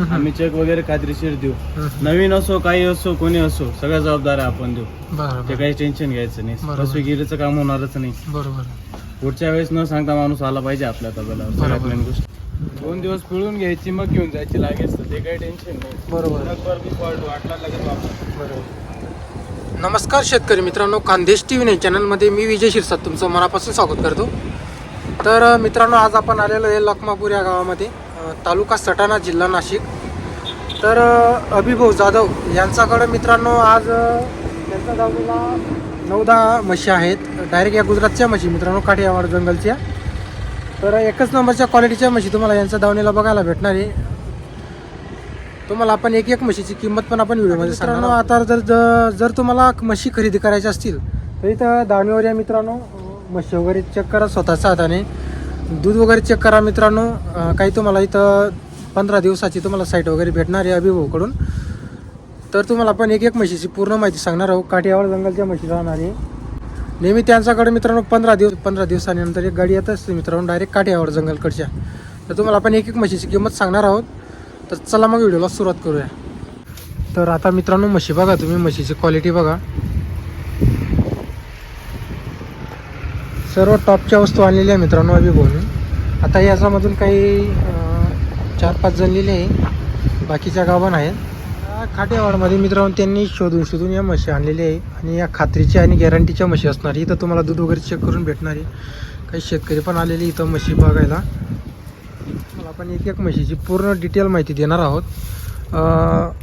आम्ही चेक वगैरे खात्रीशीर देऊ. नवीन असो काही असो कोणी असो सगळ्या जबाबदाऱ्या आपण देऊ. ते काही टेन्शन घ्यायचं नाही. फसवेगिरीचं काम होणारच नाही. बरोबर. पुढच्या वेळेस न सांगता माणूस आला पाहिजे आपल्या. सगळ्यात गोष्ट. दोन दिवस पिळून घ्यायची मग घेऊन जायची लागेल तर ते काही टेन्शन नाही. बरोबर. नंतर मी पॉईंट वाटला लगेच वापस. बरोबर. नमस्कार शेतकरी मित्रांनो खानदेश टी व्ही नाही चॅनलमध्ये मी विजय शिरसाट तुमचं मनापासून स्वागत करतो. तर अ, मित्रांनो आज आपण आलेलो आहे लखमापूर या गावामध्ये. तालुका सटाणा जिल्हा नाशिक. तर अभिभाऊ जाधव यांच्याकडं मित्रांनो आज त्यांच्या गावला नऊ दहा म्हशी आहेत. डायरेक्ट या गुजरातच्या म्हशी मित्रांनो काठियावाड जंगलच्या. तर एकच नंबरच्या क्वालिटीच्या म्हशी तुम्हाला यांच्या दावणीला बघायला भेटणार आहे. तुम्हाला आपण एक एक म्हशीची किंमत पण आपण व्हिडिओमध्ये मित्रांनो आता जर जर तुम्हाला म्हशी खरेदी करायच्या असतील तर इथं दावणीवर या मित्रांनो म्हशी वगैरे चेक करा स्वतःच्या हाताने. दूध वगैरे चेक करा मित्रांनो. काही तुम्हाला इथं पंधरा दिवसाची तुम्हाला साईट वगैरे भेटणार आहे अभिभाऊकडून तर तुम्हाला आपण एक एक म्हशीची पूर्ण माहिती सांगणार आहोत. काठियावाड जंगलच्या म्हशी राहणार आहे. नेहमी त्यांच्याकडे मित्रांनो पंधरा दिवस पंधरा दिवसानंतर एक गाडी येत असते मित्रांनो डायरेक्ट काठियावाड जंगलकडच्या. तर तुम्हाला आपण एक एक म्हशीची किंमत सांगणार आहोत. तर चला मग व्हिडिओला सुरुवात करूया. तर आता मित्रांनो म्हशी बघा तुम्ही म्हशीची क्वालिटी बघा. सर्व टॉपच्या वस्तू आणलेल्या आहे मित्रांनो अभिभाऊने आता याच्यामधून काही चार पाच जण लिहिले आहे. बाकीच्या गावान आहेत. या खाटेवाडमध्ये मित्रांनो त्यांनी शोधून शोधून या म्हशी आणलेल्या आहे आणि या खात्रीच्या आणि गॅरंटीच्या म्हशी असणार इथं तुम्हाला दूध वगैरे चेक करून भेटणार आहे. काही शेतकरी पण आलेले इथं म्हशी बघायला. आपण एक एक म्हशीची पूर्ण डिटेल माहिती देणार आहोत.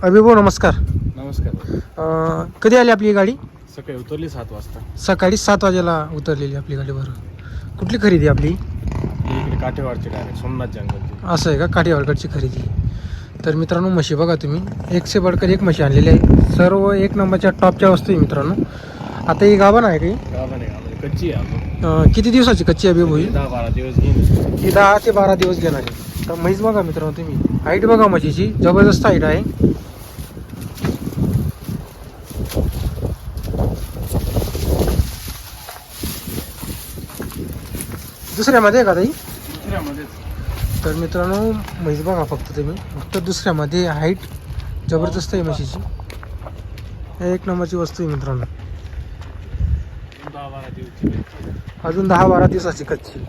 अभिभाऊ नमस्कार. नमस्कार. कधी आली आपली गाडी? सकाळी उतरली सात वाजता. सकाळी सात वाजेला उतरलेली आपली गाडी बरं कुठली खरेदी आपली? इकडे काठेवाडची डायरेक्ट सोमनाथ जंगलची असं आहे का? काठीवाडकडची खरेदी. तर मित्रांनो म्हशी बघा तुम्ही. एकशे बडकर एक म्हशी आणलेली आहे. सर्व एक नंबरच्या टॉपच्या वस्तू आहे मित्रांनो. आता ही गाभण आहे काही कच्ची आहे किती दिवसाची कच्ची आहे बेबू ही? दहा बारा दिवस ही दहा ते बारा दिवस घेणार आहे. तर म्हैस बघा मित्रांनो तुम्ही. हाईट बघा म्हशीची. जबरदस्त हाईट आहे. दुसऱ्यामध्ये आहे का ताई? दुसऱ्यामध्येच. तर मित्रांनो म्हैस बघा फक्त तुम्ही. फक्त दुसऱ्यामध्ये हाईट जबरदस्त आहे म्हशीची. एक नंबरची वस्तू आहे मित्रांनो. दहा बारा दिवस अजून दहा बारा दिवसाची कच्ची.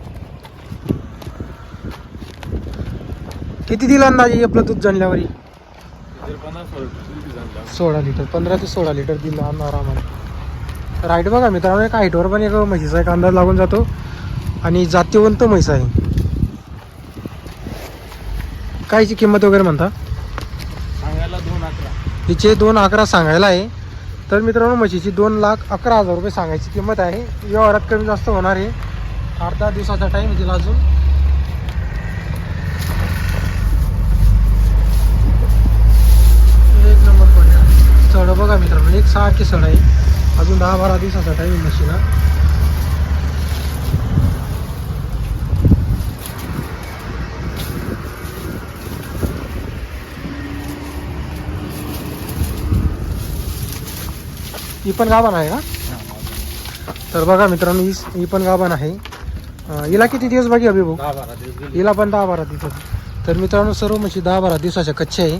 किती दिला अंदाजे आपलं दूध जाणल्यावर? जर पन्नास किती झालं सोळा लिटर. पंधरा ते सोळा लिटर दिला आरामात तर हाईट बघा मित्रांनो एक हाईटवर पण एक म्हशीचा एक अंदाज लागून जातो. आणि जातीवंत म्हैस आहे. कायची किंमत वगैरे म्हणता? सांगायला दोन अकरा. हिचे दोन अकरा सांगायला आहे. तर मित्रांनो म्हशीची दोन लाख अकरा हजार रुपये सांगायची किंमत आहे. व्यवहारात कमी जास्त होणार आहे. आठ दहा दिवसाचा टाईम तिला अजून. एक नंबर पडला. सड बघा मित्रांनो एक सहा की सड आहे. अजून दहा बारा दिवसाचा टाईम म्हशीला. ही पण गाभण आहे का तर बघा मित्रांनो ही ही पण गाभण आहे. हिला किती दिवस बाकी अभि भाऊ दहा बारा दिवस गेले. हिला पण दहा बारा दिवसाची तर मित्रांनो सर्व म्हशी दहा बारा दिवसाच्या कच्च्या आहे.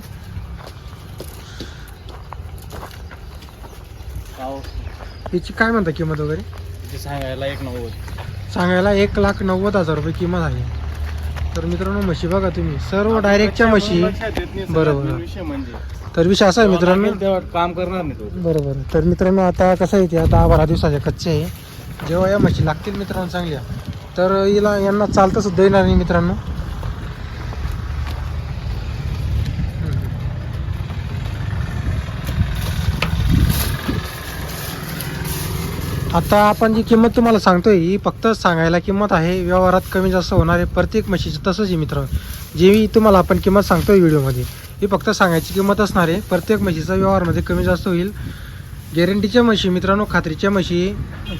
गाव हिची काय म्हणता किंमत वगैरे? तिथे सांगायला एक नव्वद. सांगायला एक लाख नव्वद हजार रुपये किंमत आहे. तर मित्रांनो म्हशी बघा तुम्ही. सर्व डायरेक्टच्या म्हशी. बरोबर. विषय म्हणजे तर विषय असा आहे मित्रांनो. तेव्हा काम करणार नाही तो. बरोबर. तर मित्रांनो आता कसं आहे त्या दहा बारा दिवसाच्या कच्चे आहे. जेव्हा या म्हशी लागतील मित्रांनो चांगल्या. तर हिला यांना चालतं सुद्धा येणार नाही मित्रांनो. आता आपण जी किंमत तुम्हाला सांगतोय ही फक्त सांगायला किंमत आहे. व्यवहारात कमी जास्त होणार आहे प्रत्येक म्हशीची तसंच आहे मित्र. जी तुम्हाला आपण किंमत सांगतोय व्हिडिओमध्ये ही फक्त सांगायची किंमत असणार आहे. प्रत्येक म्हशीचा व्यवहारमध्ये कमी जास्त होईल. गॅरंटीच्या म्हशी मित्रांनो खात्रीच्या म्हशी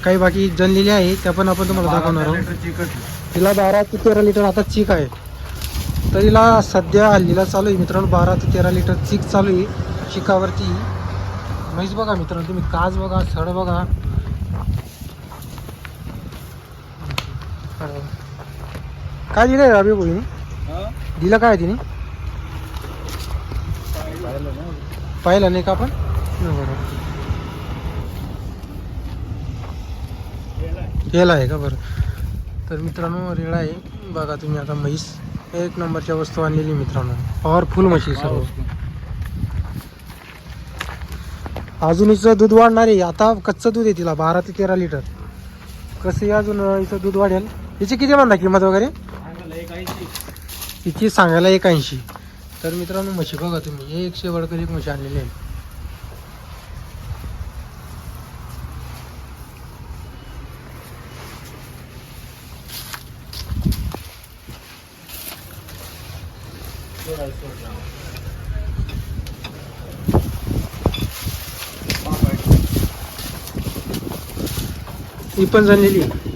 काही बाकी जनलेल्या आहे त्या पण आपण तुम्हाला दाखवणार आहोत. तिला बारा ते तेरा लिटर आता चीक आहे. तर हिला सध्या हल्लीला चालू आहे मित्रांनो बारा ते तेरा लिटर चीक चालू आहे चिकावरती म्हैस बघा मित्रांनो तुम्ही काच बघा सड बघा. काय दिलं रवी भोईने हा? दिलं काय तिने? पाहिलं नाही का आपण? बरं. केला आहे का बरं? तर मित्रांनो रेळा आहे. बघा तुम्ही आता म्हैस. एक नंबरच्या वस्तू आणलेली मित्रांनो. पॉवरफुल म्हशी सर्व. अजून हिचं दूध वाढणार आहे. आता कच्चं दूध आहे तिला. बारा ते तेरा लिटर. कसं अजून हिचं दूध वाढेल. हिची किती म्हणता किंमत वगैरे? हिची सांगायला एक ऐंशी. तर मित्रांनो म्हशी बघा तुम्ही. एकशे वडकर एक म्हशी आणलेली आहे. ही पण झालेली आहे.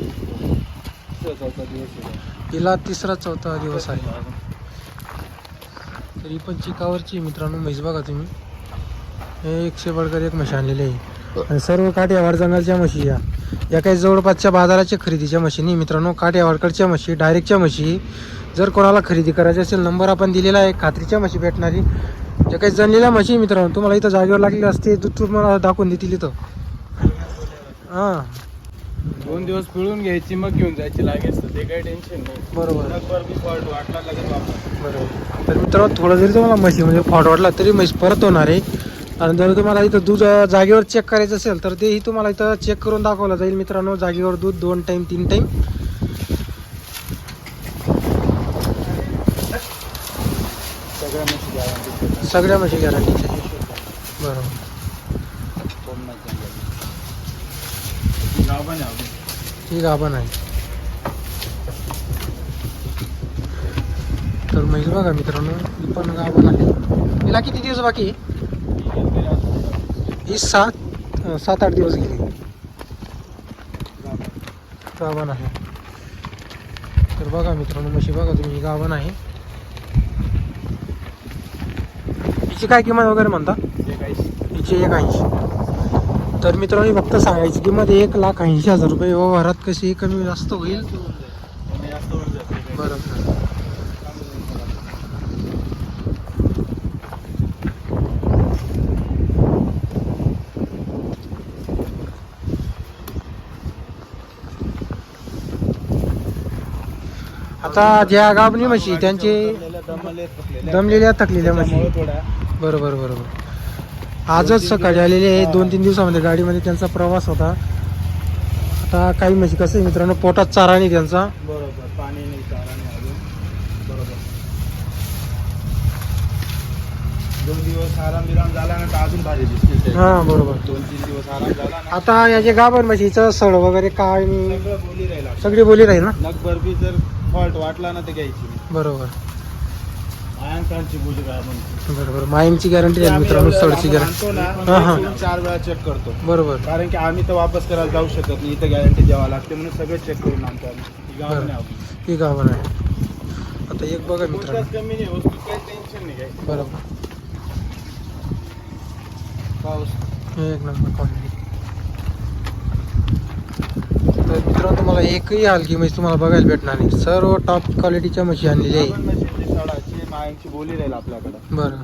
तिला तिसरा चौथा दिवस आहे. तरी पण चिकावरची मित्रांनो म्हैस बघा तुम्ही. हे एकशे बडकर एक म्हशी आणलेली आहे. आणि सर्व काठ्यावाड जंगलच्या म्हशी या. या काही जवळपासच्या बाजाराच्या खरेदीच्या म्हशी नाही मित्रांनो काठ्यावाडकडच्या म्हशी डायरेक्टच्या म्हशी. जर कोणाला खरेदी करायची असेल नंबर आपण दिलेला आहे खात्रीच्या म्हशी भेटणारी. ज्या काही जणलेल्या म्हशी मित्रांनो तुम्हाला इथं जागेवर लागलेली असते दूध तुम्हाला दाखवून देतील इथं. हां. दोन दिवस पिळून घ्यायची मग घेऊन जायची लागेल तर ते काही टेन्शन नाही. बरोबर. नंबर बी फॉल्ट वाटला लगेच बरोबर. तर मित्रांनो थोडं जरी तुम्हाला म्हशी म्हणजे फॉट वाटला तरी म्हैस परत होणार आहे. आणि जर तुम्हाला इथं दूध जागेवर चेक करायचं असेल तर तेही तुम्हाला इथं चेक करून दाखवलं जाईल मित्रांनो. जागेवर दूध दोन टाईम तीन टाईम सगळ्या म्हशी गॅरंटी म्हशी बरोबर. आहे ही गाभण आहे. तर म्हैस बघा मित्रांनो ही पण गाभण आहे. हिला किती दिवस बाकी ही सात सात आठ दिवस गेली. गाभण आहे. तर बघा मित्रांनो म्हशी बघा तुम्ही ही गाभण आहे. हिची काय किंमत वगैरे म्हणता? हिची एक ऐंशी तर मित्रांनो फक्त सांगायची किंमत एक लाख ऐंशी हजार रुपये व्यवहारात कशी कमी जास्त होईल. बरोबर आता ज्या गाबणी म्हशी त्यांचे दमलेल्या, थकलेल्या. म्हशी बरोबर बरोबर आजच सकाळी आलेले आहे. दोन तीन दिवसामध्ये गाडीमध्ये त्यांचा प्रवास होता. आता काही म्हशी कसं आहे मित्रांनो पोटात चारा नाही त्यांचा. बरोबर पाणी नाही चारा नाही अजून. बरोबर. दोन दिवस आराम विराम झाला ना तर अजून भारी दिसते ते. हा बरोबर. दोन तीन दिवस आराम झाला ना आता याचे गाभण म्हशीचं सड वगैरे काय सगळं बोली राहील. आपलं. सगळी बोली राहील ना? नगभर बी जर फॉल्ट वाटला ना तर घ्यायची. बरोबर. म्हणते बरोबर. माईमची गॅरंटी आम्ही मित्रांनो सडची गॅरंटी आणतो ना, हा, हा. इथून चार वेळा चेक करतो. बरोबर. कारण की आम्ही तर वापस करायला जाऊ शकत नाही इथं गॅरंटी द्यावा लागते म्हणून सगळं चेक करून आणतो आम्ही. ही गाव बरं. नाही आपली. गाभण आहे आता एक बघा मित्रांनो. कोणत्याच कमी नाही वस्तू काही टेन्शन नाही काही. बरोबर. पाऊस. एक नंबर क्वालिटी तर मित्रांनो तुम्हाला एकही हलकी म्हशी तुम्हाला बघायला भेटणार नाही. सर्व टॉप क्वालिटीच्या म्हशी आणलेली आहे मायांची बोली राहील आपल्याकडं. बरं.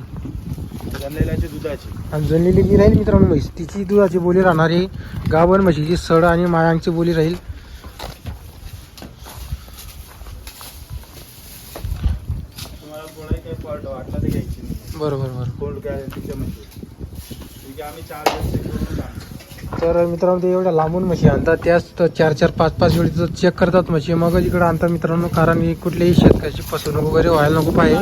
जमलेल्याची दुधाची. आणि जनलेली जी राहील मित्रांनो म्हैस. तिची दुधाची बोली राहणार आहे गाभण म्हशीची सड आणि मायांची बोली राहील. तुम्हाला कोणाही काही फॉल्ट वाटला तर घ्यायची नाही. बरोबर बरोबर. कोल्ड गॅरंटीच्या म्हशी. ठीक आहे आम्ही चार दिवस. तर मित्रांनो ते एवढ्या लांबून म्हशी आणतात. त्याच तर चार चार पाच पाच वेळी चेक करतात म्हशी. मग इकडं आणतात मित्रांनो कारण कुठल्याही शेतकऱ्याची फसवणूक वगैरे व्हायला नको पाहिजे.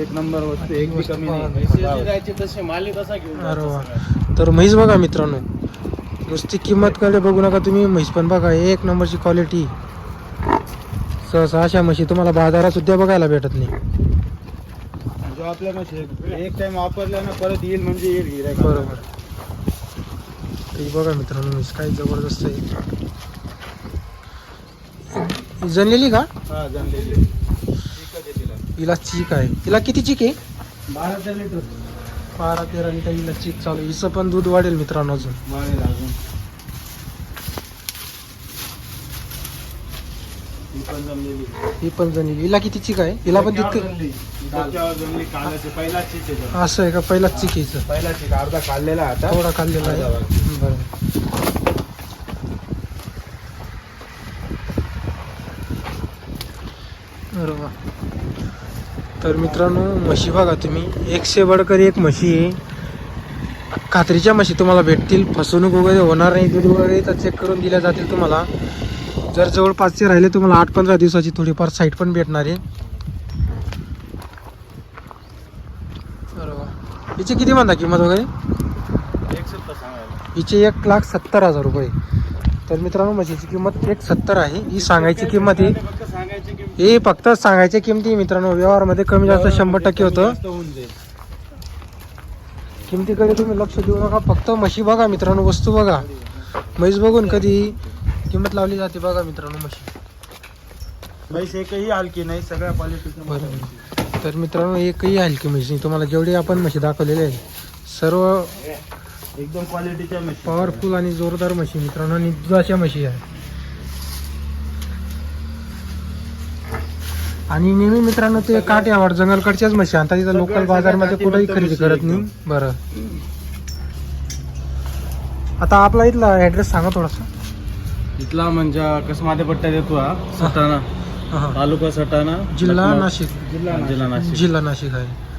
एक नंबर वस्तू एक कमी तर म्हैस बघा मित्रांनो नुसती किंमत कडे बघू नका तुम्ही. म्हैस पण बघा एक नंबरची क्वालिटी सहसा अशा म्हशी तुम्हाला बाजारात सुद्धा बघायला भेटत नाही. जो आपल्या एक टाइम वापरल्या ना परत येईल म्हणजे येईल गिऱ्हाईक. बरोबर. ते बघा मित्रांनो काय जबरदस्त आहे. जनलेली का? हा तिला. हिला चीक आहे. हिला किती चीक आहे? बारा ते लिटर. बारा तेरा लिटर हिला चीक चालू. हिचं पण दूध वाढेल मित्रांनो अजून. वाढेल अजून पण जमलेली. ही पण जणी हिला कितीची काय? हिला पण तितकं जमली. डोक्यावर जमली कालाची पहिलाच चीज आहे तो. असं आहे का? पहिलाच चिकीचं पहिला चीज अर्धा काढलेला आता. थोडा खाल्लेला आहे. अर्धा बाकी. बरं. अरे वा. तर मित्रांनो म्हशी बघा तुम्ही. एकशे बडकर एक म्हशी आहे. खात्रीच्या म्हशी तुम्हाला भेटतील. फसवणूक वगैरे होणार नाही. दूध वगैरे तर चेक करून दिल्या जातील तुम्हाला. जर जवळपासचे राहिले तुम्हाला आठ पंधरा दिवसाची थोडीफार साईट पण भेटणार आहे. बरोबर हिची किती म्हणता किंमत वगैरे? हिची हिचे एक लाख सत्तर हजार रुपये. तर मित्रांनो म्हशीची किंमत एक सत्तर आहे. ही सांगायची किंमत आहे. फक्त सांगायची किमती मित्रांनो. व्यवहारमध्ये कमी जास्त शंभर टक्के होतं. किमतीकडे तुम्ही लक्ष देऊ नका. फक्त म्हशी बघा मित्रांनो वस्तू बघा. म्हैस बघून कधी किंमत लावली जाते बघा मित्रांनो म्हशी म्हैस एकही हलकी नाही सगळ्या बरोबर. तर मित्रांनो एकही हलकी म्हशी तुम्हाला जेवढे आपण म्हशी दाखवलेले आहे सर्व एकदम क्वालिटीच्या म्हशी पॉवरफुल आणि जोरदार म्हशी मित्रांनो आणि दुधाच्या म्हशी आहे. आणि नेहमी मित्रांनो ते काट्यावर जंगलकडच्याच म्हशी आणतात. तिथं लोकल बाजारमध्ये कुठेही खरेदी करत नाही. बरं. आता आपला इथला ॲड्रेस सांगा थोडासा. इथला म्हणजे कसं माझ्या पट्ट्यात येतो हा सटाणा हा. तालुका सटाणा जिल्हा लखनौ. नाशिक जिल्हा जिल्हा नाशिक जिल्हा नाशिक आहे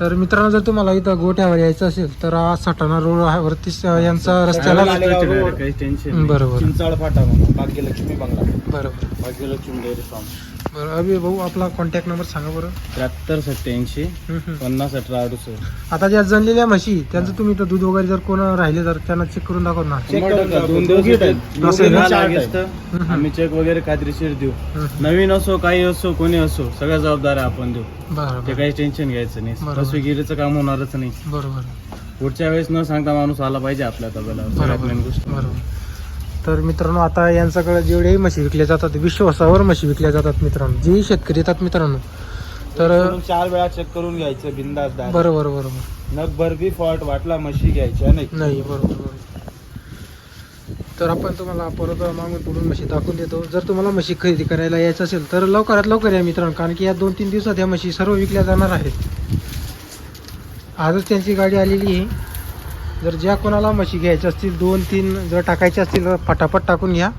तर मित्रांनो जर तुम्हाला इथं गोठ्यावर यायचं असेल तर हा सटाणा रोड वरती यांचा रस्त्याला रोड, काही टेन्शन नाही. बरोबर. चिंचाळ फाटा म्हणून भाग्यलक्ष्मी बंगला. बरोबर. Bhagyalakshmi dairy farm. बरं अभि भाऊ आपला कॉन्टॅक्ट नंबर सांगा बरं. त्र्याहत्तर सत्याऐंशी हम्म, हम्म. पन्नास अठरा अडुसष्ट. आता ज्या जनलेल्या म्हशी त्यांचं तुम्ही तर दूध वगैरे जर कोण राहिले तर त्यांना चेक करून दाखव ना. टक्के दोन दिवस हम्म. आम्ही चेक वगैरे खात्रीशीर देऊ. हम्म. नवीन असो काही असो कोणी असो सगळ्या जबाबदाऱ्या आपण देऊ. ते काही टेन्शन घ्यायचं नाही. बरोबर. फसवेगिरीचं काम होणारच नाही. बरोबर पुढच्या वेळेस न सांगता माणूस आला पाहिजे आपल्या तब्याला बरोबर. तर मित्रांनो आता यांच्याकडे जेवढेही म्हशी विकल्या जातात विश्वासावर म्हशी विकल्या जातात मित्रांनो. जेही शेतकरी येतात मित्रांनो. तर चार वेळा चेक करून घ्यायचं बिंदास बरोबर बरोबर. नगभर बी फॉल्ट वाटला म्हशी घ्यायच्या नाही. नाही बरोबर बरोबर. तर आपण तुम्हाला परत मागून पुढून म्हशी दाखवून देतो. जर तुम्हाला म्हशी खरेदी करायला यायचं असेल तर लवकरात लवकर या मित्रांनो कारण की या दोन तीन दिवसात या म्हशी सर्व विकल्या जाणार आहेत. आजच त्यांची गाडी आलेली आहे. जर ज्या कोणाला म्हशी घ्यायच्या असतील दोन तीन जर टाकायच्या असतील तर पटापट टाकून घ्या.